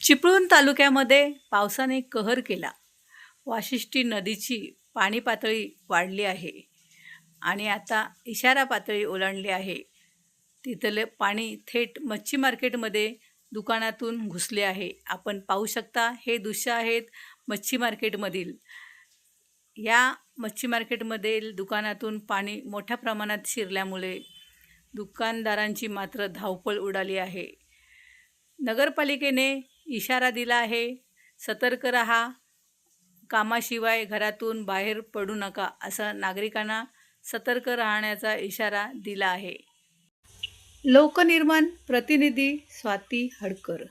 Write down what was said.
चिपळूण तालुक्यामध्ये पावसाने कहर केला. वाशिष्ठी नदीची पाणी पातळी वाढली आहे आणि आता इशारा पातळी ओलांडली आहे. तिथले पाणी थेट मच्छी मार्केटमध्ये दुकानातून घुसले आहे. आपण पाहू शकता हे दृश्य आहेत मच्छी मार्केटमधील. या मच्छी मार्केटमधील दुकानातून पाणी मोठ्या प्रमाणात शिरल्यामुळे दुकानदारांची मात्र धावपळ उडाली आहे. नगरपालिकेने इशारा दिला आहे सतर्क रहा कामाशिवाय घरातून बाहेर पडू नका असा नागरिकांना सतर्क राहण्याचा इशारा दिला आहे. लोकनिर्माण प्रतिनिधी स्वाती हडकर